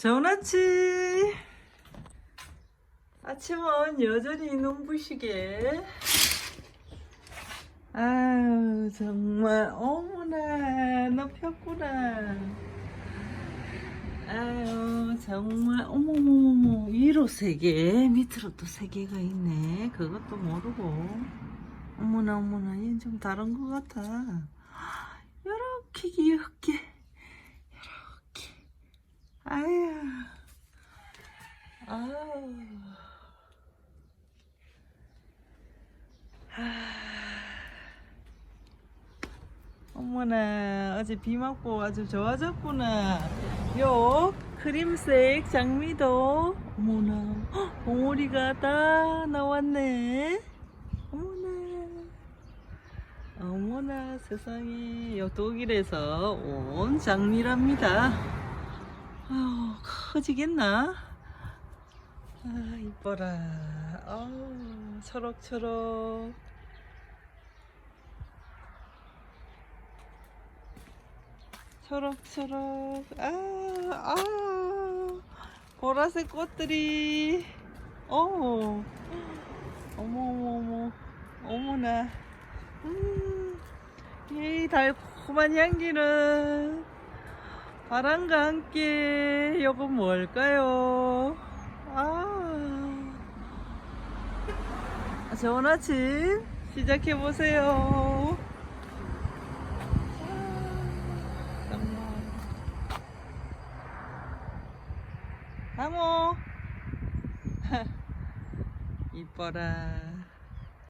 좋은 아침. 아침은 여전히 눈부시게. 아유, 정말, 어머나, 너 폈구나. 아유, 정말, 어머머머머, 위로 세 개, 밑으로 또 세 개가 있네. 그것도 모르고. 어머나, 어머나, 얘는 좀 다른 것 같아. 요렇게 귀엽게. 아유. 아유. 어머나 어제 비 맞고 아주 좋아졌구나. 요 크림색 장미도. 어머나. 헉, 봉오리가 다 나왔네. 어머나. 어머나 세상에. 요 독일에서 온 장미랍니다. 아유 커지겠나 아 이뻐라. 아우 초록초록 초록초록 아, 아. 보라색 꽃들이. 어 어머 어머 어머. 어머나. 음, 이 달콤한 향기는 바람과 함께 이건 뭘까요? 아. 좋은 아침 시작해 보세요. 강호 이뻐라